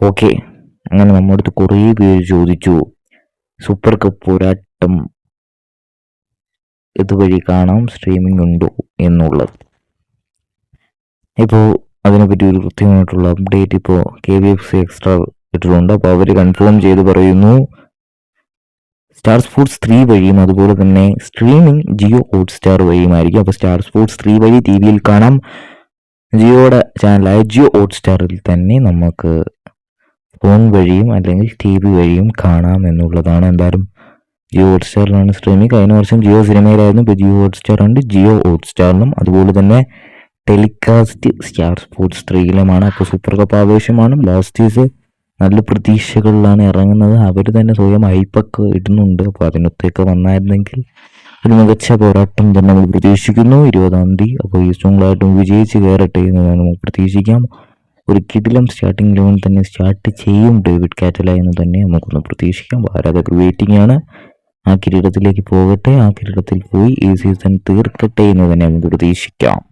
Okay. അങ്ങനെ നമ്മുടെ കുറേ പേര് ചോദിച്ചു. സൂപ്പർ കപ്പ് പോരാട്ടം ഇതുവഴി കാണാം സ്ട്രീമിംഗ് ഉണ്ടോ എന്നുള്ളത്. ഇപ്പോൾ അതിനെപ്പറ്റി ഒരു കൃത്യമായിട്ടുള്ള അപ്ഡേറ്റ് ഇപ്പോൾ K V F C extra ഇട്ടിട്ടുണ്ട്. അപ്പോൾ അവർ കൺഫേം ചെയ്ത് പറയുന്നു സ്റ്റാർ സ്പോർട്സ് ത്രീ വഴിയും അതുപോലെ തന്നെ സ്ട്രീമിംഗ് ജിയോ ഹോട്ട് സ്റ്റാർ വഴിയുമായിരിക്കും. അപ്പോൾ സ്റ്റാർ സ്പോർട്സ് ത്രീ വഴി ടി വിയിൽ കാണാം. ജിയോയുടെ ചാനലായ ജിയോ ഹോട്ട് സ്റ്റാറിൽ തന്നെ നമുക്ക് ഫോൺ വഴിയും അല്ലെങ്കിൽ ടി വി വഴിയും കാണാം എന്നുള്ളതാണ് എന്തായാലും ജിയോ ഹോട്ട് സ്റ്റാറിലാണ് സ്ട്രീമിംഗ് കഴിഞ്ഞ വർഷം ജിയോ സിനിമയിലായിരുന്നു ഇപ്പോൾ ജിയോ ഹോട്ട് സ്റ്റാർ ഉണ്ട്. ജിയോ ഹോട്ട് സ്റ്റാറിലും അതുപോലെ തന്നെ ടെലികാസ്റ്റ് സ്റ്റാർ സ്പോർട്സ് ത്രീയിലുമാണ്. അപ്പോൾ സൂപ്പർ കപ്പ് ആവേശമാണ്. ബ്ലാസ്റ്റേഴ്സ് നല്ല പ്രതീക്ഷകളിലാണ് ഇറങ്ങുന്നത്. അവർ തന്നെ സ്വയം ഹൈപ്പൊക്കെ ഇടുന്നുണ്ട്. അപ്പോൾ അതിനൊത്തൊക്കെ വന്നായിരുന്നെങ്കിൽ ഒരു മികച്ച പോരാട്ടം തന്നെ നമ്മൾ പ്രതീക്ഷിക്കുന്നു. ഇരുപതാം തീയതി അപ്പോൾ ഈ സ്ട്രോങ്ങളായിട്ടും വിജയിച്ച് കയറട്ടെ എന്ന് നമുക്ക് പ്രതീക്ഷിക്കാം. ഒരു കിടിലം സ്റ്റാർട്ടിംഗ് ലെവൻ തന്നെ സ്റ്റാർട്ട് ചെയ്യും ഡേവിഡ് കാറ്റല എന്ന് തന്നെ നമുക്കൊന്ന് പ്രതീക്ഷിക്കാം. ആരാധകർ വെയിറ്റിംഗ് ആണ്. ആ കിരീടത്തിലേക്ക് പോകട്ടെ. ആ കിരീടത്തിൽ പോയി ഈ സീസൺ തീർക്കട്ടെ എന്ന് തന്നെ നമുക്ക് പ്രതീക്ഷിക്കാം.